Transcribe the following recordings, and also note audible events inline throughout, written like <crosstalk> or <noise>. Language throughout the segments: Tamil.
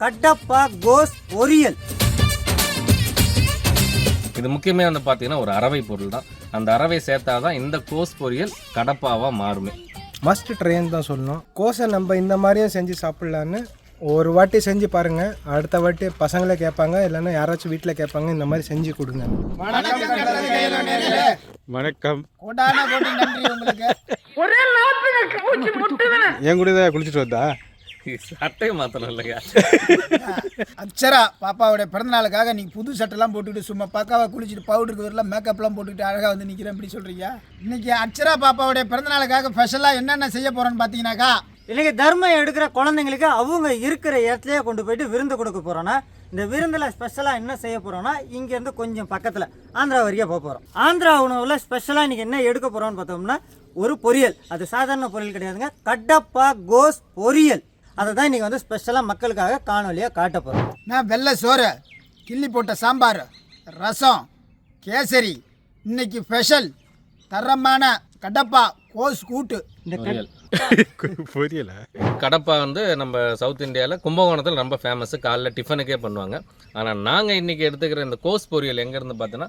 கட்டப்பா கோஸ் பொரியல். இது முக்கியமே வந்து பார்த்தீங்கன்னா ஒரு அரவை பொருள் தான். அந்த அரவை சேர்த்தாதான் இந்த கோஸ் பொரியல் கடப்பாவாக மாறுமே. மஸ்ட் ட்ரைன்னு தான் சொல்லணும். கோஸை நம்ம இந்த மாதிரியும் செஞ்சு சாப்பிட்லான்னு ஒரு வாட்டி செஞ்சு பாருங்க. அடுத்த வாட்டி பசங்களே கேட்பாங்க இல்லைன்னா யாராச்சும் வீட்டில் கேட்பாங்க இந்த மாதிரி செஞ்சு கொடுங்க. வணக்கம் கோடான கோடி நன்றி உங்களுக்கு. என் கூட தான் குளிச்சுட்டு வந்தா? சட்டை மாத்திரம் இல்லையா அக்ஷரா பாப்பாவுடைய பிறந்தநாளுக்காக நீ புது சட்டெல்லாம் போட்டுக்கிட்டு சும்மா பக்காவா குளிச்சுட்டு பவுடருக்கு வரலாம் மேக்கப்லாம் போட்டுக்கிட்டு அழகாக வந்து நிற்கிறேன் இப்படி சொல்கிறீங்க இன்னைக்கு அக்ஷரா பாப்பாவுடைய பிறந்தநாளுக்காக ஸ்பெஷலாக என்னென்ன செய்ய போகிறோன்னு பார்த்தீங்கன்னாக்கா இன்னைக்கு தர்மம் எடுக்கிற குழந்தைங்களுக்கு அவங்க இருக்கிற இடத்துலயே கொண்டு போயிட்டு விருந்து கொடுக்க போறோம்னா இந்த விருந்தில் ஸ்பெஷலாக என்ன செய்ய போறோம்னா இங்கேருந்து கொஞ்சம் பக்கத்தில் ஆந்திரா வரைக்கும் போக போகிறோம் ஆந்திரா உணவில் ஸ்பெஷலாக இன்னைக்கு என்ன எடுக்க போகிறோம்னு பார்த்தோம்னா ஒரு பொரியல். அது சாதாரண பொரியல் கிடையாதுங்க. கட்டப்பா கோஸ் பொரியல். அதை தான் இன்னைக்கு வந்து ஸ்பெஷலாக மக்களுக்காக காணொலியாக காட்ட போகிறோம் நான் வெள்ளை சோறு கிள்ளி போட்ட சாம்பார் ரசம் கேசரி இன்னைக்கு ஸ்பெஷல் தரமான கடப்பா கோஸ் கூட்டு. இந்த பொரியல். <laughs> புரியல? கடப்பா வந்து நம்ம சவுத் இந்தியாவில் கும்பகோணத்தில் ரொம்ப ஃபேமஸ் காலைல டிஃபனுக்கே பண்ணுவாங்க. ஆனால் நாங்கள் இன்றைக்கி எடுத்துக்கிற இந்த கோஸ் பொரியல் எங்கேருந்து பார்த்தோன்னா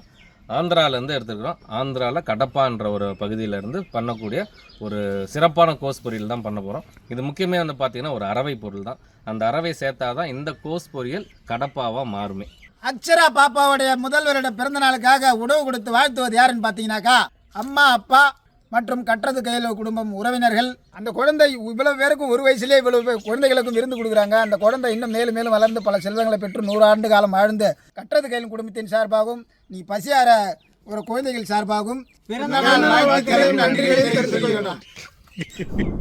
ஆந்திராவிலேருந்து எடுத்துக்கிறோம் ஆந்திராவில் கடப்பான்ற ஒரு பகுதியிலேருந்து பண்ணக்கூடிய ஒரு சிறப்பான கோஸ் பொரியல் தான் பண்ண போகிறோம் இது முக்கியமே வந்து பார்த்திங்கன்னா ஒரு அரவை பொருள் தான். அந்த அரவை சேர்த்தா தான் இந்த கோஸ் பொரியல் கடப்பாவாக மாறுமே. அக்ஷரா பாப்பாவுடைய முதல்வரோட பிறந்த நாளுக்காக உணவு கொடுத்து வாழ்த்துவது யாருன்னு பார்த்தீங்கன்னாக்கா அம்மா அப்பா மற்றும் கற்றது கையில் குடும்பம் உறவினர்கள். அந்த குழந்தை இவ்வளோ பேருக்கும் ஒரு வயசுலேயே இவ்வளவு குழந்தைகளுக்கும் விருந்து கொடுக்குறாங்க. அந்த குழந்தை இன்னும் மேலும் மேலும் வளர்ந்து பல செல்வங்களை பெற்று நூறு ஆண்டு காலம் வாழ்ந்து கற்றது கையில் குடும்பத்தின் சார்பாகவும் நீ பசியார ஒரு குழந்தைகள் கொள்கிறோம்.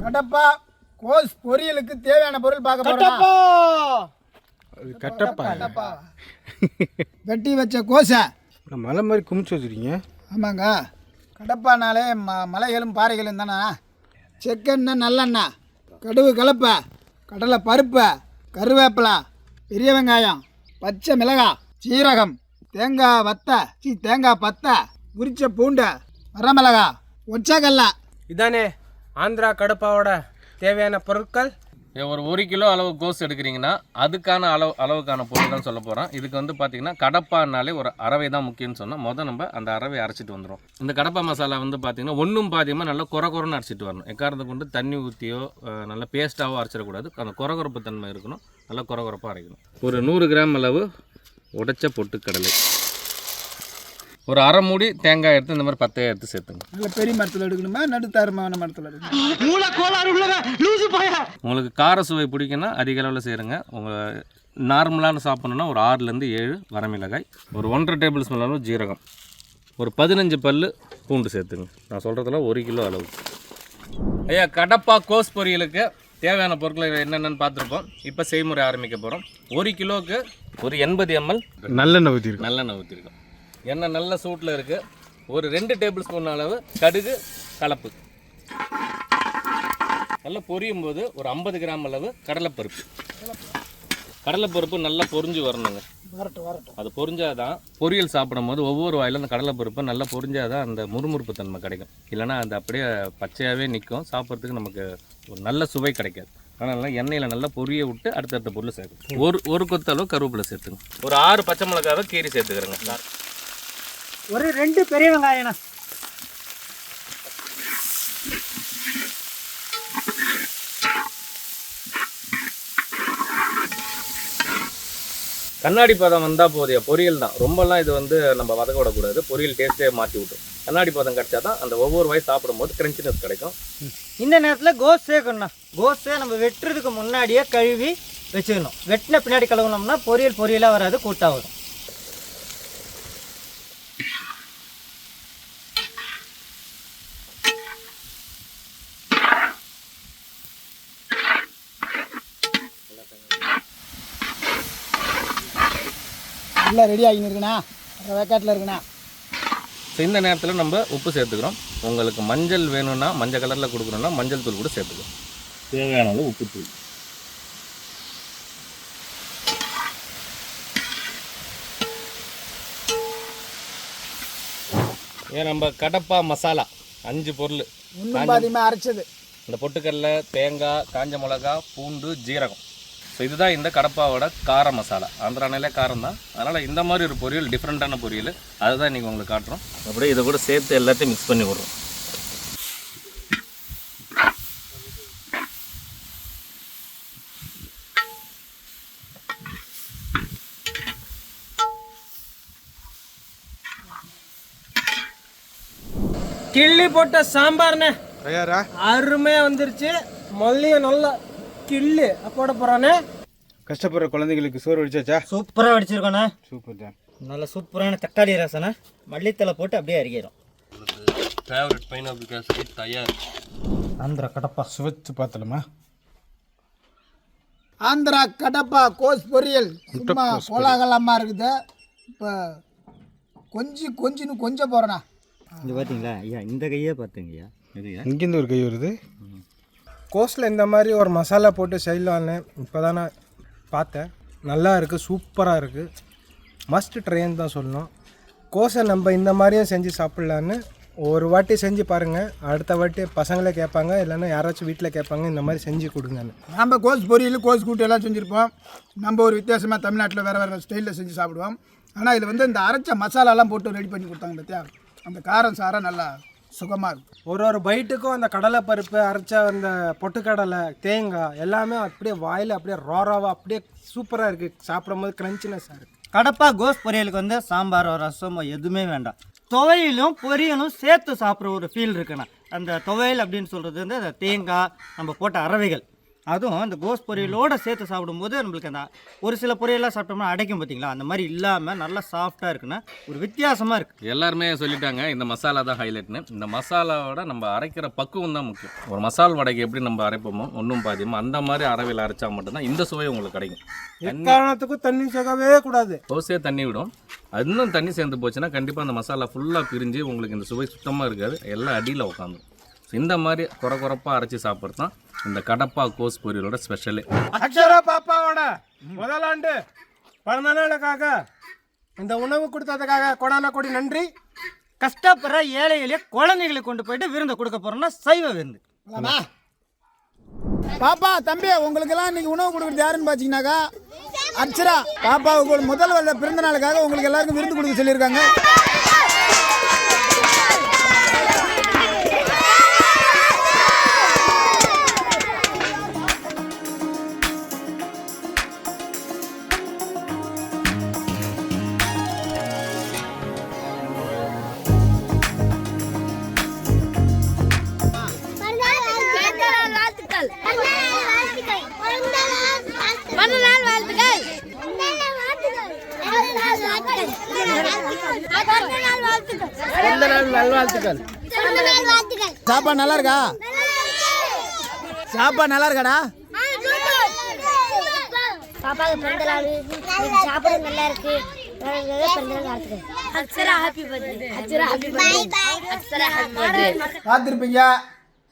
கடப்பா கோஸ் பொரியலுக்கு தேவையான பொருள் பார்க்க போறோம். கட்டப்பா! கடப்பா வெட்டி வச்ச கோசை. மலை மாதிரி குமிச்சு வச்சுருக்கீங்க. ஆமாங்க. கடப்பானாலே ம மலைகளும் பாறைகளும் தானே? செக்கெண்ணெய் நல்லெண்ணெய் கடுகு கலப்பை கடலை பருப்பு கருவேப்பிலை பெரிய வெங்காயம் பச்சை மிளகாய் சீரகம் தேங்காய் வத்தை. சீ தேங்காய் பத்தை. உரிச்ச பூண்டு வரமிளகா ஒச்சக்கல்ல இதானே ஆந்திரா கடப்பாவோட தேவையான பொருட்கள். ஒரு ஒரு கிலோ அளவு கோஸ் எடுக்கிறீங்கன்னா அதுக்கான அளவு அளவுக்கான பொருள் தான் சொல்ல போகிறோம் இதுக்கு வந்து பார்த்தீங்கன்னா கடப்பானாலே ஒரு அரவை தான் முக்கியம்னு சொன்னால் மொதல் நம்ம அந்த அரவை அரைச்சிட்டு வந்துடும் இந்த கடப்பா மசாலா வந்து பார்த்தீங்கன்னா ஒன்றும் பாதியமாக நல்லா குறை குறைன்னு அரைச்சிட்டு வரணும். எக்காரத்தை கொண்டு தண்ணி ஊற்றியோ நல்லா பேஸ்ட்டாவோ அரைச்சிடக்கூடாது. அந்த குறகுறப்பு தன்மை இருக்கணும். நல்லா குறகுறப்பாக அரைக்கணும். ஒரு நூறு கிராம் அளவு உடைச்ச பொட்டுக்கடலை. ஒரு அரை மூடி தேங்காய் எடுத்து இந்த மாதிரி பத்தையை எடுத்து சேர்த்துங்க. நல்ல பெரிய மரத்தில் எடுக்கணுமா? நடுத்தரமான மரத்தில் எடுக்கணுமா? உங்களுக்கு கார சுவை பிடிக்குன்னா அதிக அளவில் செய்கிறங்க உங்கள் நார்மலான சாப்பிட்ணுன்னா ஒரு ஆறுலேருந்து ஏழு வரமிளகாய் ஒரு ஒன்றரை டேபிள் ஸ்பூன் அளவு ஜீரகம் ஒரு பதினஞ்சு பல்லு பூண்டு சேர்த்துங்க. நான் சொல்கிறதுல ஒரு கிலோ அளவு. ஐயா கடப்பா கோஸ் பொரியலுக்கு தேவையான பொருட்கள் என்னென்னு பார்த்துருப்போம். இப்போ செய்முறை ஆரம்பிக்க போகிறோம் ஒரு கிலோவுக்கு ஒரு எண்பது எம்எல் நல்லெண்ணெய் ஊற்றிருக்கோம் நல்லெண்ணெய் ஊற்றிருக்கோம் எண்ணெய் நல்ல சூட்டில் இருக்குது ஒரு ரெண்டு டேபிள் ஸ்பூன் அளவு கடுகு கலப்பு. நல்லா பொரியும் போது ஒரு ஐம்பது கிராம் அளவு கடலைப்பருப்பு. கடலைப்பருப்பு நல்லா பொரிஞ்சு வரணுங்க. அது பொரிஞ்சாதான் பொரியல் சாப்பிடும் போது ஒவ்வொரு வாயிலும் அந்த கடலைப்பருப்பு நல்லா பொரிஞ்சாதான் அந்த முறுமுறுப்பு தன்மை கிடைக்கும். இல்லைன்னா அது அப்படியே பச்சையாகவே நிற்கும். சாப்பிட்றதுக்கு நமக்கு ஒரு நல்ல சுவை கிடைக்காது. அதனால எண்ணெயில் நல்லா பொரிய விட்டு அடுத்தடுத்த பொருள் சேர்க்கணும். ஒரு ஒரு கொத்த அளவு கருவேப்பிலை சேர்த்துங்க ஒரு ஆறு பச்சை மிளகாவை கீரி சேர்த்துக்கிறேங்க. ஒரு ரெண்டு பெரிய வெங்காயம்ண்ணா. கண்ணாடி பதம் வந்தால் போதிய பொரியல் தான். ரொம்பலாம் இது வந்து நம்ம வதக்க விடக்கூடாது. பொரியல் டேஸ்ட்டே மாற்றி விட்ரும் கண்ணாடி பதம் கிடைச்சா தான் அந்த ஒவ்வொரு வாய் சாப்பிடும்போது கிரன்ச்சினஸ் கிடைக்கும். இந்த நேரத்தில் கோஸ் சேர்க்கணும்ண்ணா கோஸை நம்ம வெட்டுறதுக்கு முன்னாடியே கழுவி வச்சுக்கணும் வெட்டின பின்னாடி கழுவுனோம்னா பொரியல் பொரியலாக வராது கூட்டாக வரும். எல்லாம் ரெடி ஆகின்னு இருக்குண்ணா. வேக்காட்டில் இருக்குண்ணா. ஸோ இந்த நேரத்தில் நம்ம உப்பு சேர்த்துக்கிறோம். உங்களுக்கு மஞ்சள் வேணும்னா மஞ்சள் கலரில் கொடுக்கணும்னா மஞ்சள் தூள் கூட சேர்த்துக்கிறோம் தேவையான அளவு உப்பு தூள். ஏன் நம்ம கடப்பா மசாலா அஞ்சு பொருள். பாதியமாக அரைச்சது? இந்த பொட்டுக்கடலை தேங்காய் காஞ்ச மிளகா பூண்டு ஜீரகம். ஸோ இதுதான் இந்த கடப்பாவோட கார மசாலா. ஆந்திரானாலே காரம் தான். அதனால் இந்த மாதிரி ஒரு பொரியல் டிஃப்ரெண்ட்டான பொரியல் அதுதான் இன்றைக்கி உங்களுக்கு காட்டுறோம். அப்படியே இதை கூட சேர்த்து எல்லாத்தையும் மிக்ஸ் பண்ணி விட்றோம். கிள்ளி போட்ட சாம்பார்ண்ணே. அருமையாக வந்துருச்சு. மல்லியும் நல்லா கிள்ளி போட போகிறானே கஷ்டப்படுற குழந்தைங்களுக்கு சோறு வடிச்சாச்சா? சூப்பராக வடிச்சிருக்கோண்ணே சூப்பர் தான் நல்ல சூப்பரான தக்காளி ரசனை. மல்லித்தலை போட்டு அப்படியே அரிக்கிறோம் ஃபேவரட் பைனாப்பிள் கேசரி தயார். ஆந்திரா கடப்பா. சுவைச்சு பார்த்தலாமா ஆந்திரா கடப்பா கோஸ் பொரியல். சும்மா கோலாகலமா இருக்குது. இப்போ கொஞ்சி கொஞ்சின்னு கொஞ்சம் போகிறேண்ணா இது பார்த்தீங்களா ஐயா இந்த கையே பார்த்துங்கய்யா இதுயா இங்கேருந்து ஒரு கை வருது. கோஸில் இந்த மாதிரி ஒரு மசாலா போட்டு செய்யலான்னு இப்போ தான் நான் பார்த்தேன். நல்லா இருக்குது சூப்பராக இருக்குது மஸ்ட் ட்ரைன்னு தான் சொல்லணும். கோஸை நம்ம இந்த மாதிரியும் செஞ்சு சாப்பிட்லான்னு ஒரு வாட்டி செஞ்சு பாருங்கள் அடுத்த வாட்டி பசங்களே கேட்பாங்க இல்லைன்னா யாராச்சும் வீட்டில் கேட்பாங்க இந்த மாதிரி செஞ்சு கொடுங்கன்னு. நம்ம கோஸ் பொரியல் கோஸ் கூட்டு எல்லாம் செஞ்சுருப்போம். நம்ம ஒரு வித்தியாசமாக தமிழ்நாட்டில் வேறு வேறு ஸ்டைலில் செஞ்சு சாப்பிடுவோம். ஆனால் இதில் வந்து இந்த அரைச்ச மசாலாலாம் போட்டு ரெடி பண்ணி கொடுத்தாங்க பார்த்தியா அந்த காரம் சாரம் நல்லா சுகமாக இருக்கும். ஒரு ஒரு பைட்டுக்கும் அந்த கடலை பருப்பு அரைச்ச அந்த பொட்டுக்கடலை தேங்காய் எல்லாமே அப்படியே வாயில் அப்படியே ரோராவாக அப்படியே சூப்பராக இருக்குது சாப்பிடும்போது க்ரன்ச்சினஸ்ஸாக இருக்குது கடப்பா கோஸ் பொரியலுக்கு வந்து சாம்பாரோ ரசமோ எதுவுமே வேண்டாம். துவையிலும் பொரியலும் சேர்த்து சாப்பிட்ற ஒரு ஃபீல் இருக்குண்ணா. அந்த துவையல் அப்படின்னு சொல்கிறது வந்து அந்த தேங்காய் நம்ம போட்ட அரவைகள். அதுவும் அந்த கோஸ் பொரியலோட சேர்த்து சாப்பிடும்போது நம்மளுக்கு அந்த ஒரு சில பொரியல்லாம் சாப்பிட்டோம்னா அடைக்கும் பார்த்தீங்களா அந்த மாதிரி இல்லாமல் நல்லா சாஃப்டாக இருக்குண்ணா ஒரு வித்தியாசமாக இருக்குது எல்லாருமே சொல்லிட்டாங்க இந்த மசாலா தான் ஹைலைட்னு இந்த மசாலாவோட நம்ம அரைக்கிற பக்குவம் தான் முக்கியம். ஒரு மசால் வடைக்கு எப்படி நம்ம அரைப்போமோ ஒன்றும் பாதியமோ அந்த மாதிரி அரைவில் அரைச்சா மட்டும்தான் இந்த சுவை உங்களுக்கு கிடைக்கும். எக்காரணத்துக்கும் தண்ணி சேர்க்கவே கூடாது. தோசையே தண்ணி விடும். இன்னும் தண்ணி சேர்ந்து போச்சுன்னா கண்டிப்பாக அந்த மசாலா ஃபுல்லாக பிரிஞ்சு உங்களுக்கு இந்த சுவை சுத்தமாக இருக்காது. எல்லாம் அடியில் உட்காந்து இந்த மாதிரி குறை குறைப்பாக அரைச்சி சாப்பிட்றது தான் இந்த கடப்பா கோஸ் பொரியலோட ஸ்பெஷலே அக்ஷரா பாப்பாவோட முதலாண்டு பிறந்த நாளுக்காக இந்த உணவு கொடுத்ததுக்காக கொடான கொடி நன்றி. கஷ்டப்படுற ஏழை எளிய குழந்தைகளுக்கு கொண்டு போயிட்டு விருந்து கொடுக்க போகிறோம்னா சைவ விருந்து. பாப்பா தம்பி உங்களுக்கெல்லாம் இன்னைக்கு உணவு கொடுக்குறது யாருன்னு பார்த்தீங்கன்னாக்கா அக்ஷரா பாப்பாவுக்கு முதல் வருட பிறந்த நாளுக்காக உங்களுக்கு எல்லாருக்கும் விருந்து கொடுக்க சொல்லியிருக்காங்க. வாழ்த்துக்கள் பிறந்தநாள் நல்வாழ்த்துக்கள். சாப்பாடு நல்லா இருக்கா? சாப்பாடு நல்லா இருக்காடா? பாப்பாவுக்கு பிறந்த நாள் சாப்பாடு நல்லா இருக்கு. பார்த்துருப்பீங்க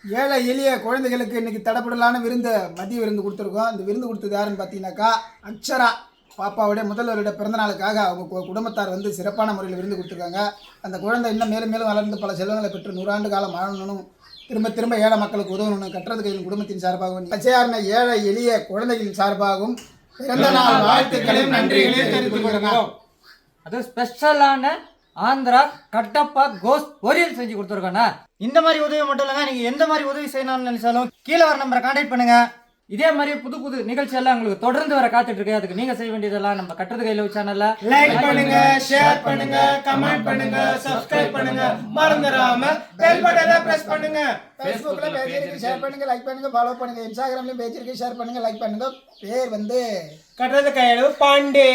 ஏழை எளிய குழந்தைகளுக்கு இன்னைக்கு தடப்படலான விருந்து மதிய விருந்து கொடுத்துருக்கோம். இந்த விருந்து கொடுத்தது யாருன்னு பார்த்தீங்கன்னாக்கா அக்ஷரா. பாப்பாவுடைய முதல்வருடைய பிறந்தநாளுக்காக அவங்க குடும்பத்தார் வந்து சிறப்பான முறையில் விருந்து கொடுத்துருக்காங்க. அந்த குழந்தை இன்னும் மேலும் மேலும் வளர்ந்து பல செல்வங்களை பெற்று நூறாண்டு காலம் வாழணும் திரும்ப திரும்ப ஏழை மக்களுக்கு உதவணும் கட்டுறது கையில் குடும்பத்தின் சார்பாகவும் பச்சையார்ன ஏழை எளிய குழந்தைகளின் சார்பாகவும் பிறந்த நாள் வாழ்த்துக்களையும் நன்றிகளையும் தெரிவித்துக் கொள்கிறோம். அது ஸ்பெஷலான ஆந்திரா கட்டப்பா கோஸ் பொரியல் செஞ்சு கொடுத்துருக்கோண்ணா இந்த மாதிரி உதவி மட்டும் இல்லைங்க நீங்கள் எந்த மாதிரி உதவி செய்யணும்னு நினைச்சாலும் கீழே வர நம்பரை கான்டாக்ட் பண்ணுங்க. இதே மாதிரி புது புது நிகழ்ச்சி எல்லாம் உங்களுக்கு தொடர்ந்து வர காத்துட்டு இருக்கு. அதுக்கு நீங்க செய்ய வேண்டியதெல்லாம் நம்ம கட்டுறது கையில் சேனல்ல லைக் பண்ணுங்க ஷேர் பண்ணுங்க கமெண்ட் பண்ணுங்க சப்ஸ்கிரைப் பண்ணுங்க. மறந்துடாம பெல் பட்டனை பிரஸ் பண்ணுங்க. ஃபேஸ்புக்கில் பேஜ் இருக்கு ஷேர் பண்ணுங்க. லைக் பண்ணுங்க ஃபாலோ பண்ணுங்க. இன்ஸ்டாகிராம்லையும் பேஜ் இருக்கு ஷேர் பண்ணுங்க லைக் பண்ணுங்க. பேர் வந்து கட்டுறது கையளவு பாண்டே.